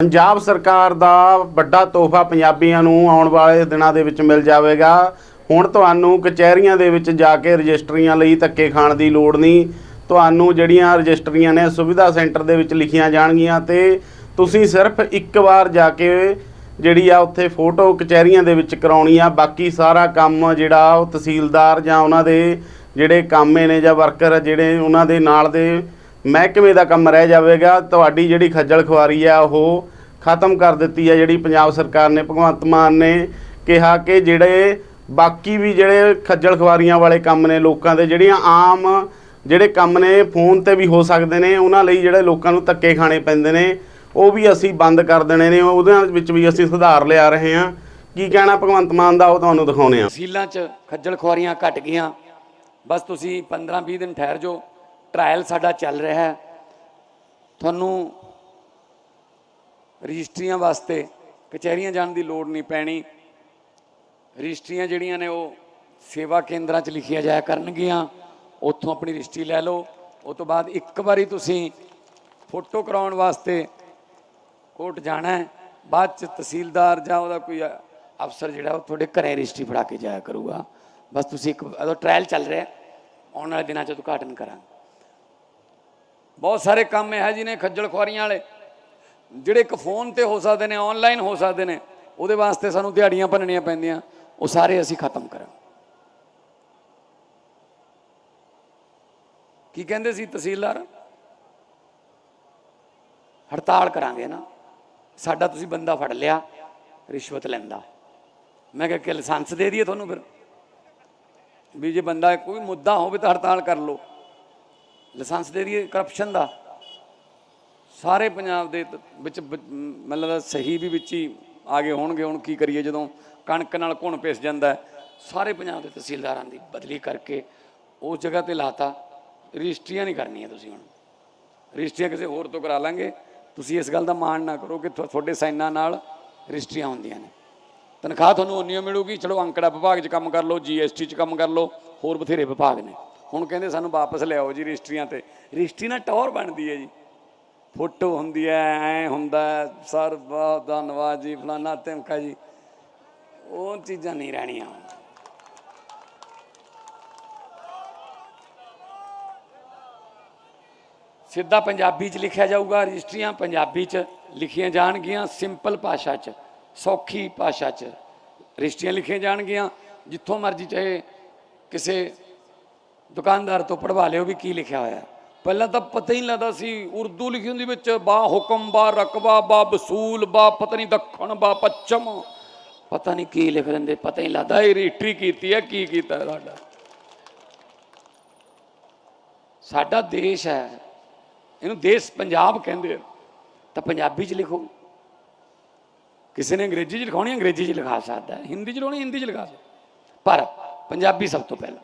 ਪੰਜਾਬ ਸਰਕਾਰ ਦਾ ਵੱਡਾ ਤੋਹਫਾ ਪੰਜਾਬੀਆਂ ਨੂੰ ਆਉਣ ਵਾਲੇ ਦਿਨਾਂ ਦੇ ਵਿੱਚ ਮਿਲ ਜਾਵੇਗਾ। ਹੁਣ ਤੁਹਾਨੂੰ ਕਚਹਿਰੀਆਂ ਦੇ ਵਿੱਚ ਜਾ ਕੇ ਰਜਿਸਟਰੀਆਂ ਲਈ ਧੱਕੇ ਖਾਣ ਦੀ ਲੋੜ ਨਹੀਂ। ਤੁਹਾਨੂੰ ਜਿਹੜੀਆਂ ਰਜਿਸਟਰੀਆਂ ਨੇ ਸੁਵਿਧਾ ਸੈਂਟਰ ਦੇ ਵਿੱਚ ਲਿਖੀਆਂ ਜਾਣਗੀਆਂ ਤੇ ਤੁਸੀਂ ਸਿਰਫ ਇੱਕ ਵਾਰ ਜਾ ਕੇ ਜਿਹੜੀ ਆ ਉੱਥੇ ਫੋਟੋ ਕਚਹਿਰੀਆਂ ਦੇ ਵਿੱਚ ਕਰਾਉਣੀ ਆ। ਬਾਕੀ ਸਾਰਾ ਕੰਮ ਜਿਹੜਾ ਉਹ ਤਹਿਸੀਲਦਾਰ ਜਾਂ ਉਹਨਾਂ ਦੇ ਜਿਹੜੇ ਕਾਮੇ ਨੇ ਜਾਂ ਵਰਕਰ ਜਿਹੜੇ ਉਹਨਾਂ ਦੇ ਨਾਲ ਦੇ ਮਹਿਕਮੇ ਦਾ ਕੰਮ ਰਹਿ ਜਾਵੇਗਾ, ਤੁਹਾਡੀ ਜਿਹੜੀ ਖੱਜਲ ਖੁਆਰੀ ਆ, ਉਹ ਖਤਮ ਕਰ ਦਿੱਤੀ ਹੈ ਜਿਹੜੀ ਪੰਜਾਬ ਸਰਕਾਰ ਨੇ, ਭਗਵੰਤ ਮਾਨ ਨੇ ਕਿਹਾ ਕਿ ਜਿਹੜੇ ਬਾਕੀ ਵੀ ਜਿਹੜੇ ਖੱਜਲ ਖੁਆਰੀਆਂ ਵਾਲੇ ਕੰਮ ਨੇ, ਲੋਕਾਂ ਦੇ ਜਿਹੜੀਆਂ ਆਮ ਜਿਹੜੇ ਕੰਮ ਨੇ, ਫੋਨ ਤੇ ਵੀ ਹੋ ਸਕਦੇ ਨੇ, ਉਹਨਾਂ ਲਈ ਜਿਹੜੇ ਲੋਕਾਂ ਨੂੰ ਧੱਕੇ ਖਾਣੇ ਪੈਂਦੇ ਨੇ, ਉਹ ਵੀ ਅਸੀਂ ਬੰਦ ਕਰ ਦੇਣੇ ਨੇ, ਉਹਦੇ ਵਿੱਚ ਵੀ ਅਸੀਂ ਸੁਧਾਰ ਲਿਆ ਰਹੇ ਹਾਂ। ਕੀ ਕਹਿਣਾ ਭਗਵੰਤ ਮਾਨ ਦਾ, ਉਹ ਤੁਹਾਨੂੰ ਦਿਖਾਉਣੇ ਆ ਤਹਿਸੀਲਾਂ 'ਚ ਖੱਜਲ ਖੁਆਰੀਆਂ ਘਟ ਗਈਆਂ। ਬਸ ਤੁਸੀਂ 15-20 ਦਿਨ ਠਹਿਰ ਜਾਓ। ਟ੍ਰਾਇਲ ਸਾਡਾ ਚੱਲ ਰਿਹਾ ਹੈ। ਤੁਹਾਨੂੰ ਰਜਿਸਟਰੀਆਂ ਵਾਸਤੇ ਕਚਹਿਰੀਆਂ ਜਾਣ ਦੀ ਲੋੜ ਨਹੀਂ ਪੈਣੀ। ਰਜਿਸਟਰੀਆਂ ਜਿਹੜੀਆਂ ਨੇ ਉਹ ਸੇਵਾ ਕੇਂਦਰਾਂ 'ਚ ਲਿਖੀਆਂ ਜਾਇਆ ਕਰਨਗੀਆਂ। ਉੱਥੋਂ ਆਪਣੀ ਰਜਿਸਟਰੀ ਲੈ ਲਓ। ਉਸ ਤੋਂ ਬਾਅਦ ਇੱਕ ਵਾਰੀ ਤੁਸੀਂ ਫੋਟੋ ਕਰਾਉਣ ਵਾਸਤੇ ਕੋਰਟ ਜਾਣਾ ਹੈ। ਬਾਅਦ ਚ ਤਹਿਸੀਲਦਾਰ ਜਾਂ ਉਹਦਾ ਕੋਈ ਅਫਸਰ ਜਿਹੜਾ ਉਹ ਤੁਹਾਡੇ ਘਰੇ ਰਜਿਸਟਰੀ ਫੜਾ ਕੇ ਜਾਇਆ ਕਰੂਗਾ। ਬਸ ਤੁਸੀਂ ਇੱਕ, ਉਹਦਾ ਟ੍ਰਾਇਲ ਚੱਲ ਰਿਹਾ ਆਉਣ ਵਾਲੇ ਦਿਨਾਂ ਚ ਉਦਘਾਟਨ ਕਰਾਂਗੇ। ਬਹੁਤ ਸਾਰੇ ਕੰਮ ਇਹ ਹੈ ਜਿਹਨੇ ਖੱਜਲ ਖੁਆਰੀਆਂ ਵਾਲੇ। ਜਿਹੜੇ ਇੱਕ ਫੋਨ ਤੇ ਹੋ ਸਕਦੇ ਨੇ ਆਨਲਾਈਨ ਹੋ ਸਕਦੇ ਨੇ, ਉਹਦੇ ਵਾਸਤੇ ਸਾਨੂੰ ਦਿਹਾੜੀਆਂ ਭੰਨਣੀਆਂ ਪੈਂਦੀਆਂ। ਉਹ ਸਾਰੇ ਅਸੀਂ ਖਤਮ ਕਰਾਂ ਕੀ ਕਹਿੰਦੇ ਸੀ ਤਹਿਸੀਲਦਾਰ? ਹੜਤਾਲ ਕਰਾਂਗੇ ਨਾ। ਸਾਡਾ ਤੁਸੀਂ ਬੰਦਾ ਫੜ ਲਿਆ, ਰਿਸ਼ਵਤ ਲੈਂਦਾ। ਮੈਂ ਕਿਹਾ ਕਿ ਲਾਇਸੈਂਸ ਦੇ ਦਈਏ ਤੁਹਾਨੂੰ ਫਿਰ। ਵੀ ਜੇ ਬੰਦਾ ਕੋਈ ਮੁੱਦਾ ਹੋਵੇ ਤਾਂ ਹੜਤਾਲ ਕਰ ਲਓ। ਲਾਇਸੈਂਸ ਦੇ ਦਈਏ ਕਰਪਸ਼ਨ ਦਾ। ਸਾਰੇ ਪੰਜਾਬ ਦੇ ਵਿੱਚ ਮਤਲਬ ਸਹੀ ਵੀ ਵਿੱਚ ਹੀ ਆ ਗਏ ਹੋਣਗੇ। ਹੁਣ ਕੀ ਕਰੀਏ ਜਦੋਂ ਕਣਕ ਨਾਲ ਘੁਣ ਪਿਸ ਜਾਂਦਾ ਸਾਰੇ ਪੰਜਾਬ ਦੇ ਤਹਿਸੀਲਦਾਰਾਂ ਦੀ ਬਦਲੀ ਕਰਕੇ ਉਸ ਜਗ੍ਹਾ ਤੇ ਲਾਤਾ। ਰਜਿਸਟਰੀਆਂ ਨਹੀਂ ਕਰਨੀਆਂ ਤੁਸੀਂ ਹੁਣ। ਰਜਿਸਟਰੀਆਂ ਕਿਸੇ ਹੋਰ ਤੋਂ ਕਰਾ ਲਾਂਗੇ। ਤੁਸੀਂ ਇਸ ਗੱਲ ਦਾ ਮਾਣ ਨਾ ਕਰੋ ਕਿ ਤੁਹਾਡੇ ਸਾਈਨਾਂ ਨਾਲ ਰਜਿਸਟਰੀਆਂ ਹੁੰਦੀਆਂ ਨੇ। ਤਨਖਾਹ ਤੁਹਾਨੂੰ ਉਨੀ ਓ ਮਿਲੂਗੀ। ਚਲੋ ਅੰਕੜਾ ਵਿਭਾਗ 'ਚ ਕੰਮ ਕਰ ਲਓ ਜੀਐਸਟੀ 'ਚ ਕੰਮ ਕਰ ਲਓ। ਹੋਰ ਬਥੇਰੇ ਵਿਭਾਗ ਨੇ। ਹੁਣ ਕਹਿੰਦੇ ਸਾਨੂੰ ਵਾਪਸ ਲਿਆਓ ਜੀ ਰਜਿਸਟਰੀਆਂ ਤੇ। ਰਜਿਸਟਰੀ ਨਾਲ ਟੌਰ ਬਣਦੀ ਹੈ ਜੀ। ਫੋਟੋ ਹੁੰਦੀ ਹੈ, ਐ ਹੁੰਦਾ ਸਰ, ਬਹੁਤ ਧੰਨਵਾਦ ਜੀ, ਫਲਾਨਾ ਧਮਕਾ ਜੀ। ਉਹ ਚੀਜ਼ਾਂ ਨਹੀਂ ਰਹਿਣੀਆਂ। ਸਿੱਧਾ ਪੰਜਾਬੀ 'ਚ ਲਿਖਿਆ ਜਾਊਗਾ, ਰਜਿਸਟਰੀਆਂ ਪੰਜਾਬੀ 'ਚ ਲਿਖੀਆਂ ਜਾਣਗੀਆਂ, ਸਿੰਪਲ ਭਾਸ਼ਾ 'ਚ, ਸੌਖੀ ਭਾਸ਼ਾ 'ਚ। ਰਜਿਸਟਰੀਆਂ ਲਿਖੀਆਂ ਜਾਣਗੀਆਂ, ਜਿੱਥੋਂ ਮਰਜ਼ੀ ਚਾਹੇ ਕਿਸੇ ਦੁਕਾਨਦਾਰ ਤੋਂ ਪੜਵਾ ਲਿਓ ਵੀ ਕੀ ਲਿਖਿਆ ਹੋਇਆ। ਪਹਿਲਾਂ ਤਾਂ ਪਤਾ ਹੀ ਨਹੀਂ ਲੱਗਦਾ ਸੀ, ਉਰਦੂ ਲਿਖੀ ਹੁੰਦੀ ਵਿੱਚ, ਬਾ ਹੁਕਮ, ਬਾ ਰਕਬਾ, ਬਾ ਵਸੂਲ, ਬਾ ਪਤਾ ਨਹੀਂ ਦੱਖਣ, ਬਾ ਪੱਛਮ। ਪਤਾ ਨਹੀਂ ਕੀ ਲਿਖ ਦਿੰਦੇ, ਪਤਾ ਹੀ ਨਹੀਂ ਲੱਗਦਾ ਇਹ ਰਜਿਸਟਰੀ ਕੀਤੀ ਹੈ, ਕੀ ਕੀਤਾ ਸਾਡਾ। ਸਾਡਾ ਦੇਸ਼ ਹੈ, ਇਹਨੂੰ ਦੇਸ਼ ਪੰਜਾਬ ਕਹਿੰਦੇ ਆ। ਤਾਂ ਪੰਜਾਬੀ ਚ ਲਿਖੋ। ਕਿਸੇ ਨੇ ਅੰਗਰੇਜ਼ੀ ਚ ਲਿਖਾਉਣੀ, ਅੰਗਰੇਜ਼ੀ ਚ ਲਿਖਾ ਸਕਦਾ ਹਿੰਦੀ ਚ ਲਿਖਾਉਣੀ, ਹਿੰਦੀ ਚ ਲਿਖਾ ਸਕਦਾ ਪਰ ਪੰਜਾਬੀ ਸਭ ਤੋਂ ਪਹਿਲਾਂ।